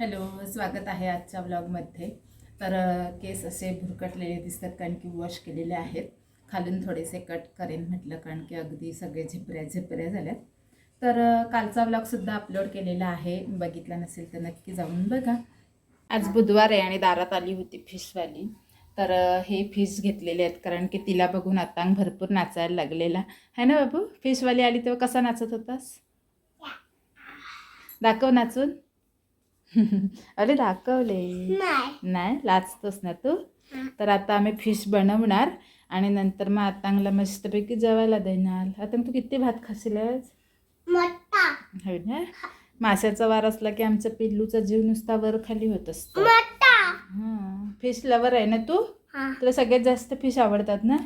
Hello स्वागत आहे आजच्या ब्लॉगमध्ये तर केस असे भुरकटलेले दिसतात कारण की वॉश केलेले आहेत. खालून थोडेसे कट करेन म्हटलं कारण की अगदी सगळे झिपऱ्या झिपऱ्या झाल्यात. तर कालचा ब्लॉगसुद्धा अपलोड केलेला आहे. बघितला नसेल तर नक्की जाऊन बघा. आज बुधवार आहे आणि दारात आली होती फिशवाली. तर हे फिश घेतलेले आहेत कारण की तिला बघून आता भरपूर नाचायला लागलेला. है ना बाबू? फिशवाली आली तेव्हा कसा नाचत होतास? दाखव नाचून. अरे दाखवले. नाही. नाही? लाचतोस ना तू? तर आता आम्ही फिश बनवणार आणि नंतर मग आतांगला मस्तपैकी जेवायला देणार. आता तू किती भात खाशीलच मोठा. हो ना? माशाचा वार असला की आमच्या पिल्लूचा जीव नुसता वर खाली होत असतो. हां. फिश लवर आहे ना तू? हा. तुला सगळ्यात जास्त फिश आवडतात ना?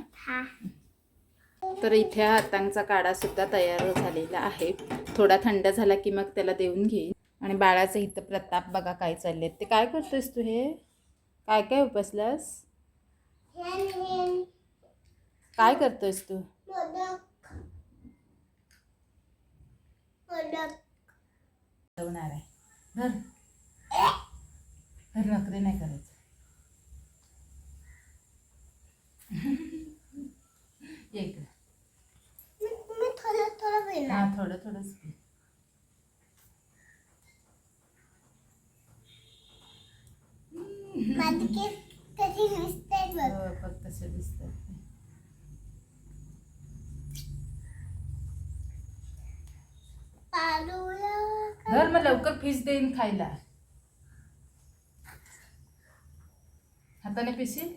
तर इथे हातांचा काढा सुद्धा तयार झालेला आहे. थोडा थंड झाला की मग त्याला देऊन घेईन. आणि बाळाचं इथं प्रताप बघा काय चालले ते काय करतोयस तू हे? काय काय उपसलास? हेन हेन काय करतोयस तू? मोदक मोदक होणार आहे धर. धर नखरे नाही करायचं. ये इकडं. मी मी थोडं थोडं हा पिणार थोडं थोडंच माझी केस कशी दिसते बघ. हो, बघ तसं दिसतं पाडूला धर मग लवकर फिश देईन खायला. हाताने पिशी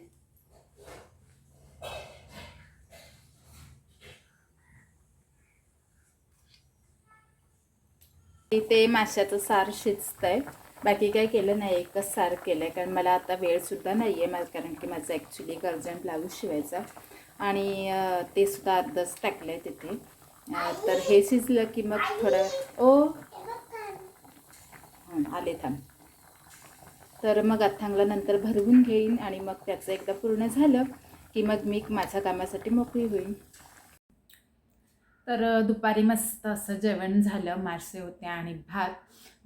ते माशाचं सार शिजतंय. बाकी काय केलं नाही एकच सार केलं आहे कारण मला आता वेळसुद्धा नाही आहे मला कारण की माझं ॲक्च्युली एक अर्जंट ब्लाऊज शिवायचा. आणि ते सुद्धा अर्धच टाकलं आहे तिथे तर हे शिजलं की मग थोडं ओ! आले थांब. तर मग अथांगला नंतर भरवून घेईन आणि मग त्याचं एकदा पूर्ण झालं की मग मी माझ्या कामासाठी मोकळी होईन. तर दुपारी मस्त असं जेवण झालं. मासे होते आणि भात.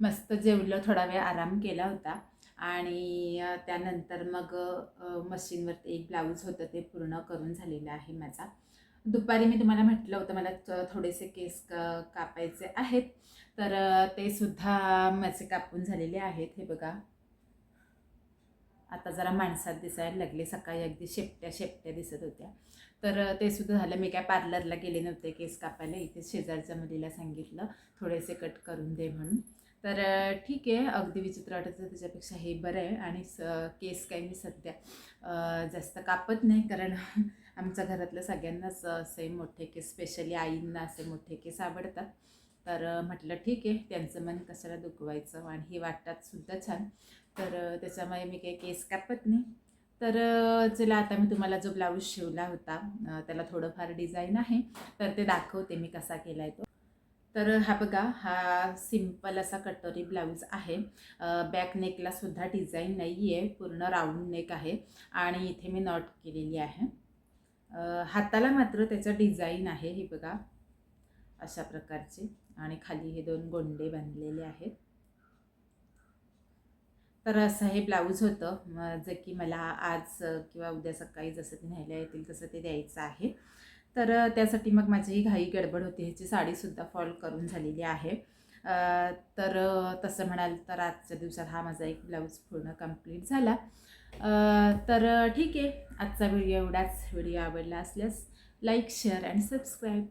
मस्त जेवलं. थोडा वेळ आराम केला होता. आणि त्यानंतर मग मशीनवरती एक ब्लाऊज होतं. ते पूर्ण करून झालेलं आहे माझा. दुपारी मी तुम्हाला म्हटलं होतं मला थोडेसे केस कापायचे आहेत. तर ते सुद्धा माझे कापून झालेले आहेत. हे बघा. आता जरा माणसात दिसायला लागले सकाळी अगदी शेपट्या शेपट्या दिसत होत्या. तर ते सुद्धा झालं. मी काय पार्लरला गेले नव्हते केस कापायला. इथे शेजारच्या मुलीला सांगितलं थोडेसे कट करून दे म्हणून. तर ठीक आहे. अगदी विचित्र वाटतं त्याच्यापेक्षा हे बरं आहे. आणि स केस काही मी सध्या जास्त कापत नाही. कारण आमच्या घरातल्या सगळ्यांनाच असे मोठे केस स्पेशली आईंना असे मोठे केस आवडतात. तर म्हटलं ठीक आहे. त्यांचं मन कशाला दुखवायचं? आणि हे वाटतात सुद्धा छान. तर त्याच्यामुळे मी काही केस कापत नाही. तर चला आता मी तुम्हाला जो ब्लाऊज शिवला होता त्याला थोडंफार डिझाईन आहे. तर ते दाखवते मी कसा केला आहे तो. तर हा बघा हा सिंपल असा कटोरी ब्लाऊज आहे. बॅक नेकला सुद्धा डिझाईन नाही आहे पूर्ण राऊंड नेक आहे. आणि इथे मी नॉट केलेली आहे. हाताला मात्र त्याचं डिझाईन आहे हे बघा. अशा प्रकारचे. आणि खाली हे दोन गोंडे बांधलेले आहेत. तर असं हे ब्लाऊज होतं. जे की मला आज किंवा उद्या सकाळी जसं ते न्यायला येतील तसं ते द्यायचं आहे. तर त्यासाठी मग माझी ही घाई गडबड होती. ह्याची साडीसुद्धा फॉल करून झालेली आहे. तर तसं म्हणाल तर आजच्या दिवसात हा माझा एक ब्लाऊज पूर्ण कंप्लीट झाला. तर ठीक आहे. आजचा व्हिडिओ एवढाच. व्हिडिओ आवडला असल्यास लाईक शेअर अँड सबस्क्राईब.